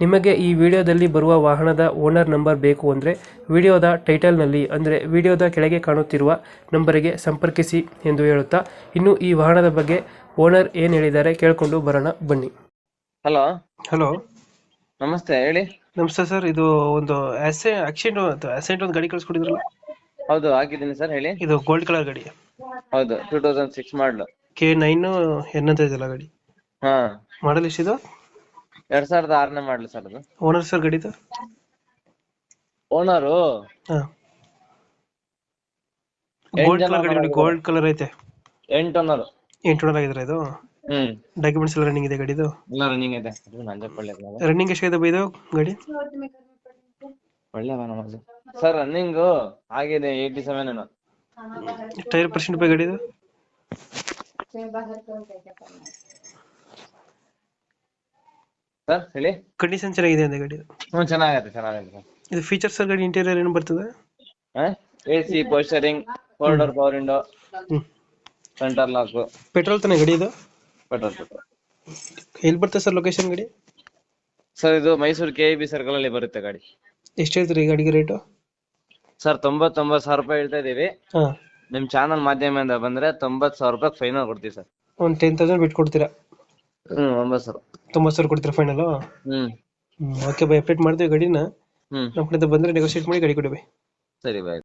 ನಿಮಗೆ ಈ ವಿಡಿಯೋದಲ್ಲಿ ಬರುವ ವಾಹನದ ಓನರ್ ನಂಬರ್ ಬೇಕು ಅಂದರೆ ವಿಡಿಯೋದ ಟೈಟಲ್ನಲ್ಲಿ ಅಂದರೆ ವಿಡಿಯೋದ ಕೆಳಗೆ ಕಾಣುತ್ತಿರುವ ನಂಬರಿಗೆ ಸಂಪರ್ಕಿಸಿ ಎಂದು ಹೇಳುತ್ತಾ ಇನ್ನು ಈ ವಾಹನದ ಬಗ್ಗೆ ಓನರ್ ಏನು ಹೇಳಿದ್ದಾರೆ ಕೇಳಿಕೊಂಡು ಬರೋಣ ಬನ್ನಿ. ಹಲೋ. ಹಲೋ. ನಮಸ್ತೆ ಹೇಳಿ. ನಮಸ್ತೆ ಸರ್ ಇದು ಒಂದು ಆಸೆ ಆಕ್ಸಿಡೆಂಟ್ ಆಕ್ಸಿಡೆಂಟ್ ಒಂದು ಗಾಡಿ ಕಳಿಸ್ಕೊಟ್ಟಿದ್ರಲ್ಲ ಹೌದು ಹಾಕಿದ್ದೀನಿ ಸರ್ ಹೇಳಿ. ಇದು ಗೋಲ್ಡ್ ಕಲರ್ ಗಾಡಿ. ಹೌದು two thousand six model K nine N ಅಂತ ಇದೆಯಲ್ಲ ಗಾಡಿ? ಹಾ. ಮಾಡಲ್ ಎಷ್ಟಿದು? ಎರಡ್ ಸಾವಿರದ ಆರನೇ ಮಾಡ್ಲಿ ಸರ್ ಅದು. ಓನರ್ ಸರ್ ಗಾಡಿದು ಓನರು ಹಾ. ಗೋಲ್ಡ್ ಕಲರ್ ಗಾಡಿ ಗೋಲ್ಡ್ ಕಲರ್ ಐತೆ. ಎಂಟು ಓನರ್ ಎಂಟು ಓನರ್ ಆಗಿದ್ರೆ ಇದು? ಹ್ಮ್. ಡಾಕ್ಯುಮೆಂಟ್ಸ್ ಎಲ್ಲ ರನ್ನಿಂಗ್ ಇದೆ ಗಾಡಿದು ಎಲ್ಲ ರನ್ನಿಂಗ್ ಇದೆ. ರನ್ನಿಂಗ್ ಎಷ್ಟಾಗಿದೆ ಬೈದು ಗಾಡಿ? ಒಳ್ಳೆ ಸರ್ ರನ್ನಿಂಗ್ ಆಗಿದೆ ಏಯ್ಟಿ ಸೆವೆನ್ ಏನೋ ಟೈರ್ ಪರ್ಸೆಂಟ್ ಬೈ ಗಾಡಿದು ಸರ್ ಹೇಳಿ? ಕಂಡೀಷನ್ ಚೆನ್ನಾಗಿದೆ ಅಂದ್ರೆ ಗಾಡಿ. ಹ್ಮ್ ಚೆನ್ನಾಗೈತೆ ಚೆನ್ನಾಗೈತೆ ಸರ್. ಇದು ಫೀಚರ್ಸ್ ಗಾಡಿ ಇಂಟೀರಿಯರ್ ಏನು ಬರ್ತದೆ? A C power steering folder power window centre lock petrol ತಾನೆ ಗಾಡಿ ಇದು? ಪೆಟ್ರೋಲ್ ಎಲ್ಲಿ ಬರ್ತದೆ ಸರ್ ಲೊಕೇಶನ್ ಗಾಡಿ? ಸರ್ ಇದು ಮೈಸೂರು ಕೆ ಬಿ ಸರ್ಕಲ್ ಅಲ್ಲಿ ಬರುತ್ತೆ ಗಾಡಿ. ಎಷ್ಟು ಹೇಳ್ತೀರಿ ಈ ಗಾಡಿಗೆ ರೇಟು ಸರ್ ತೊಂಬತ್ತೊಂಬತ್ತು ಸಾವಿರ ರೂಪಾಯಿ ಹೇಳ್ತಾ ಇದೀವಿ. ಹಾಂ. ನಿಮ್ ಚಾನಲ್ ಮಾಧ್ಯಮದಿಂದ ಬಂದ್ರೆ ತೊಂಬತ್ತು ಸಾವಿರ ರೂಪಾಯಿ ಫೈನಲ್ ಕೊಡ್ತೀವಿ ಸರ್. ಒಂದು ಟೆನ್ ತೌಸಂಡ್ ಬಿಟ್ಟು ಕೊಡ್ತೀರಾ ಹ್ಮ್ ಒಂಬತ್ತು ಸಾವಿರ. ತೊಂಬತ್ತು ಸಾವಿರ ಕೊಡ್ತೀರಾ final hmm. Okay bye update ಮಾಡ್ತೀವಿ ಗಾಡಿನ. ಹ್ಮ್. ಕಡೆ ಬಂದ್ರೆ ಬಂದರೆ ನೆಗೋಷಿಯೇಟ್ ಮಾಡಿ ಗಾಡಿ ಕೊಡಿ ಬೈ. ಸರಿ ಬಾಯ್